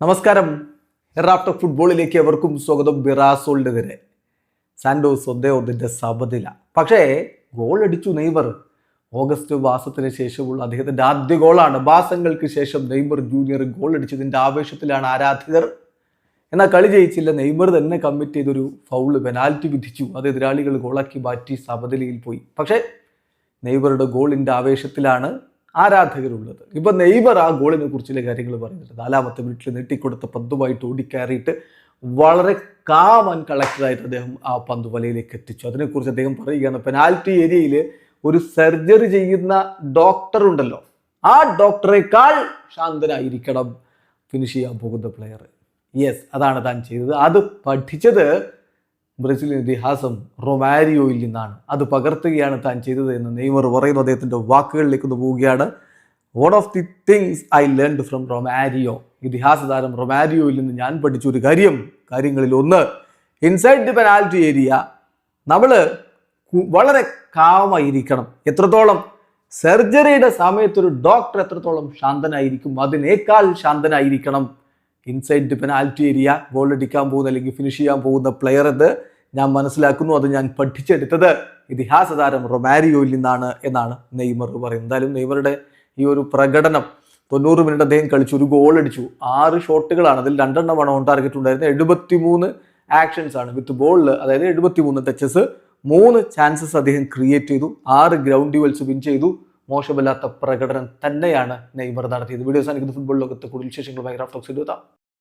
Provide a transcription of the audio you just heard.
നമസ്കാരം. എറാഫ്റ്റർ ഫുട്ബോളിലേക്ക് എവർക്കും സ്വാഗതം. ബിറാസോളിനെതിരെ സാൻഡോസ് ഒന്നിന്റെ സമനില പക്ഷേ ഗോൾ അടിച്ചു നെയ്മർ. ഓഗസ്റ്റ് മാസത്തിന് ശേഷമുള്ള അദ്ദേഹത്തിന്റെ ആദ്യ ഗോളാണ്. മാസങ്ങൾക്ക് ശേഷം നെയ്മർ ജൂനിയർ ഗോൾ അടിച്ചതിന്റെ ആവേശത്തിലാണ് ആരാധകർ. എന്നാൽ കളി ജയിച്ചില്ല. നെയ്മർ തന്നെ കമ്മിറ്റ് ചെയ്തൊരു ഫൗൾ പെനാൽറ്റി വിധിച്ചു. അത് എതിരാളികൾ ഗോളാക്കി മാറ്റി സമനിലയിൽ പോയി. പക്ഷേ നെയ്മറുടെ ഗോളിന്റെ ആവേശത്തിലാണ് ആരാധകരുള്ളത്. ഇപ്പൊ നെയ്ബർ ആ ഗോളിനെ കുറിച്ചുള്ള കാര്യങ്ങൾ പറയുന്നുണ്ട്. നാലാമത്തെ മിനിറ്റിൽ നെട്ടിക്കൊടുത്ത പന്തുമായിട്ട് ഓടിക്കയറിയിട്ട് വളരെ കാമൻ കളക്ടറായിട്ട് അദ്ദേഹം ആ പന്ത് വലയിലേക്ക് എത്തിച്ചു. അതിനെക്കുറിച്ച് അദ്ദേഹം പറയുകയാണ് പെനാൽറ്റി ഏരിയയിൽ ഒരു സർജറി ചെയ്യുന്ന ഡോക്ടർ ഉണ്ടല്ലോ. ആ ഡോക്ടറെക്കാൾ ശാന്തനായിരിക്കണം. ഫിനിഷ് ചെയ്യാൻ പോകുന്ന പ്ലെയർ യെസ് അതാണ് താൻ ചെയ്തത്. അത് പഠിച്ചത് ബ്രസീലിയൻ ഇതിഹാസം റൊമാരിയോയിൽ നിന്നാണ്. അത് പകർത്തുകയാണ് താൻ ചെയ്തത് എന്ന് നെയ്മർ പറയുന്നു. അദ്ദേഹത്തിന്റെ വാക്കുകളിലേക്ക് ഒന്ന് പോവുകയാണ്. One of the things I learned from Romario ഇതിഹാസ താരം റൊമാരിയോയിൽ നിന്ന് ഞാൻ പഠിച്ച ഒരു കാര്യം. കാര്യങ്ങളിൽ ഒന്ന് ഇൻസൈഡ് ദി പെനാൽറ്റി ഏരിയ നമ്മൾ വളരെ കാമായിരിക്കണം എത്രത്തോളം? സർജറിയുടെ സമയത്ത് ഒരു ഡോക്ടർ എത്രത്തോളം ശാന്തനായിരിക്കും? അതിനേക്കാൾ ശാന്തനായിരിക്കണം. Inside the penalty area goal അടിക്കാൻ പോകുന്ന അല്ലെങ്കിൽ ഫിനിഷ് ചെയ്യാൻ പോകുന്ന പ്ലെയർ എന്ന് ഞാൻ മനസ്സിലാക്കുന്നു അത് ഞാൻ പഠിച്ചെടുത്തത്. ഇതിഹാസ താരം റൊമാരിയോയിൽ നിന്നാണ് എന്നാണ് നെയ്മർ പറയുന്നത്. എന്തായാലും നെയ്മറുടെ ഈ ഒരു പ്രകടനം തൊണ്ണൂറ് മിനിറ്റ് അദ്ദേഹം കളിച്ചു ഒരു ഗോൾ അടിച്ചു. ആറ് ഷോട്ടുകളാണ് അതിൽ രണ്ടെണ്ണമാണ് ഓൺ ടാർഗറ്റ് ഉണ്ടായിരുന്നത്. എഴുപത്തി മൂന്ന് ആക്ഷൻസ് ആണ് വിത്ത് ബോളിൽ അതായത് എഴുപത്തി മൂന്ന് ടച്ചസ് മൂന്ന് ചാൻസസ് അദ്ദേഹം ക്രിയേറ്റ് ചെയ്തു. ആറ് ഗ്രൗണ്ട് ഡ്യൂവൽസ് വിൻ ചെയ്തു. മോശമില്ലാത്ത പ്രകടനം തന്നെയാണ് നെയ്മർ നടത്തിയത്. വീഡിയോസ് അനുക്കുന്ന ഫുട്ബോൾ ലോകത്ത് കൂടുതൽ വിശേഷങ്ങളുമായി ഭയങ്കര